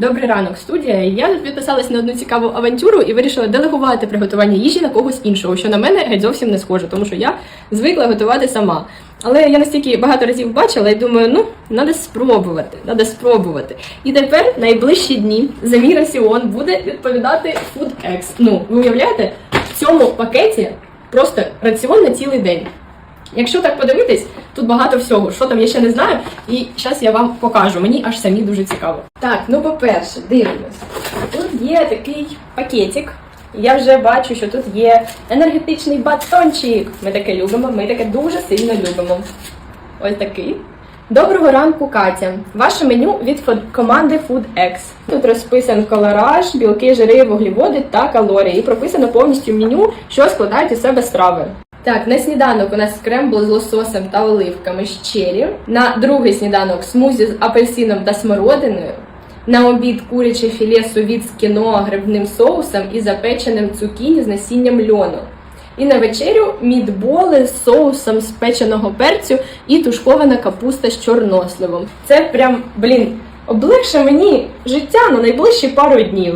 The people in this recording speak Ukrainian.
Добрий ранок, студія. Я підписалась на одну цікаву авантюру і вирішила делегувати приготування їжі на когось іншого, що на мене геть зовсім не схоже, тому що я звикла готувати сама. Але я настільки багато разів бачила і думаю, ну, треба спробувати, треба спробувати. І тепер найближчі дні за мій раціон буде відповідати FoodX. Ну, ви уявляєте, в цьому пакеті просто раціон на цілий день. Якщо так подивитись, тут багато всього, що там я ще не знаю, і зараз я вам покажу. Мені аж самі дуже цікаво. Так, ну по-перше, дивимось. Тут є такий пакетик. Я вже бачу, що тут є енергетичний батончик. Ми таке любимо, ми таке дуже сильно любимо. Ось такий. Доброго ранку, Катя. Ваше меню від команди FoodX. Тут розписан колораж, білки, жири, вуглеводи та калорії. І прописано повністю меню, що складають із себе страви. Так, на сніданок у нас скрембл з лососем та оливками з черрі. На другий сніданок смузі з апельсином та смородиною. На обід куряче філе сувід з кіноа грибним соусом і запеченим цукіні з насінням льону. І на вечерю мідболи з соусом з печеного перцю і тушкована капуста з чорносливом. Це прям, блін, облегше мені життя на найближчі пару днів.